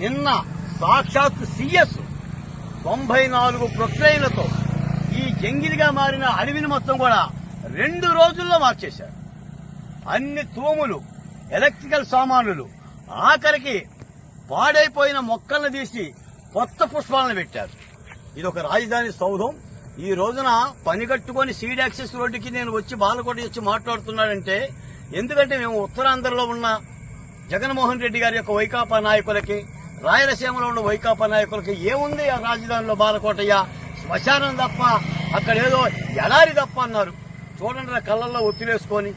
నిన్న సాక్షాత్ సిఎస్ తొంభై నాలుగు ప్రొక్లైన్లతో ఈ జంగిలిగా మారిన అడవిని మొత్తం కూడా రెండు రోజుల్లో మార్చేశారు. అన్ని తూములు ఎలక్ట్రికల్ సామానులు ఆఖరికి పాడైపోయిన మొక్కలను తీసి కొత్త పుష్పాలను పెట్టారు. ఇది ఒక రాజధాని సౌధం. ఈ రోజున పని కట్టుకొని సీడ్ యాక్సెస్ రోడ్డుకి నేను వచ్చి బాలకోట వచ్చి మాట్లాడుతున్నానంటే ఎందుకంటే మేము ఉత్తరాంధ్రలో ఉన్న జగన్మోహన్ రెడ్డి గారి యొక్క వైకాపా నాయకులకి రాయలసీమలో ఉన్న వైకాపా నాయకులకి ఏముంది ఆ రాజధానిలో బాలకోటయ్య? శ్మశానం తప్ప అక్కడ ఏదో ఎడారి తప్ప అన్నారు. చూడండి నా కళ్ళల్లో ఒత్తిలేసుకొని.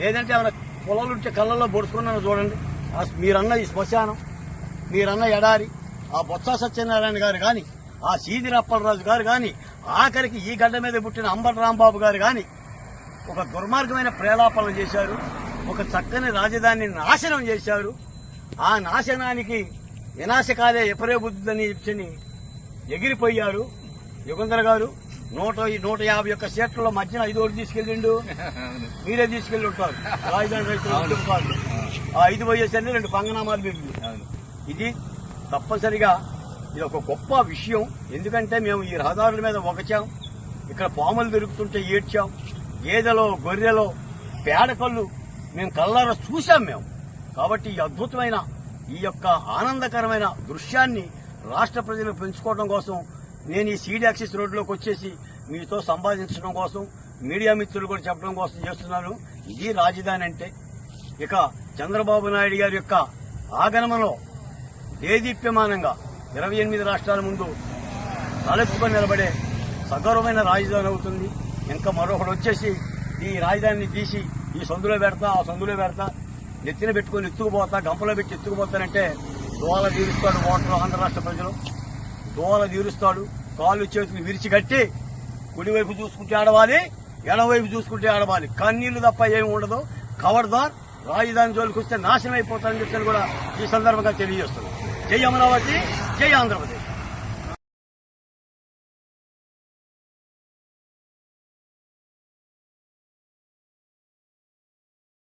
లేదంటే ఏమైనా పొలాలుంటే కళ్ళల్లో బొడుచుకున్నాను చూడండి. మీరన్న ఈ శ్మశానం మీరన్న ఎడారి ఆ బొత్స సత్యనారాయణ గారు కానీ ఆ సీదిరి అప్పలరాజు గారు కానీ ఆఖరికి ఈ గడ్డ మీద పుట్టిన అంబటి రాంబాబు గారు కానీ ఒక దుర్మార్గమైన ప్రేలాపన చేశారు. ఒక చక్కని రాజధానిని నాశనం చేశారు. ఆ నాశనానికి వినాశకాలే ఎపరే బుద్ధిని ఇచ్చని ఎగిరిపోయారు. యుగంధర్ గారు నూట నూట యాభై ఒక్క సీట్ల మధ్యన ఐదు ఓట్లు తీసుకెళ్ళిండు. మీరే తీసుకెళ్ళి ఉంటారు. రాజధాని రైతులు. ఆ ఐదు పోయేసరికి రెండు పంగనామాలు మిగిలి ఇది తప్పనిసరిగా ఇది ఒక గొప్ప విషయం. ఎందుకంటే మేము ఈ రహదారుల మీద ఒకచాం ఇక్కడ పాములు దొరుకుతుంటే ఏడ్చాం. గేదెలో గొర్రెలో పేడకళ్ళు మేము కళ్ళారా చూశాం మేము. కాబట్టి ఈ అద్భుతమైన ఈ యొక్క ఆనందకరమైన దృశ్యాన్ని రాష్ట్ర ప్రజలకు పెంచుకోవడం కోసం నేను ఈ సీడ్ యాక్సిస్ రోడ్లోకి వచ్చేసి మీతో సంపాదించడం కోసం మీడియా మిత్రులు కూడా చెప్పడం కోసం చేస్తున్నాను ఇది రాజధాని అంటే ఇక చంద్రబాబు నాయుడు గారి యొక్క ఆగమనంలో దేదీప్యమానంగా ఇరవై ఎనిమిది రాష్ట్రాల ముందు తలెత్తుకొని నిలబడే సగౌరవమైన రాజధాని అవుతుంది. ఇంకా మరొకటి వచ్చేసి ఈ రాజధానిని తీసి ఈ సందులో పెడతా ఆ సందులో పెడతా. నెత్తిన పెట్టుకొని ఎత్తుకుపోతా గంపలో పెట్టి ఎత్తుకుపోతానంటే దోల తీరుస్తాడు ఓటర్లు ఆంధ్ర రాష్ట్ర ప్రజలు. దోల తీరుస్తాడు కాళ్ళు చేతులు విరిచి కట్టి కుడివైపు చూసుకుంటే ఆడవాలి ఎడవైపు చూసుకుంటే ఆడవాలి. కన్నీళ్ళు తప్ప ఏమి ఉండదు. కవర్దార్ రాజధాని జోలికి వస్తే నాశనం అయిపోతారని చెప్పని కూడా ఈ సందర్భంగా తెలియజేస్తుంది జై అమరావతి జై ఆంధ్రప్రదేశ్.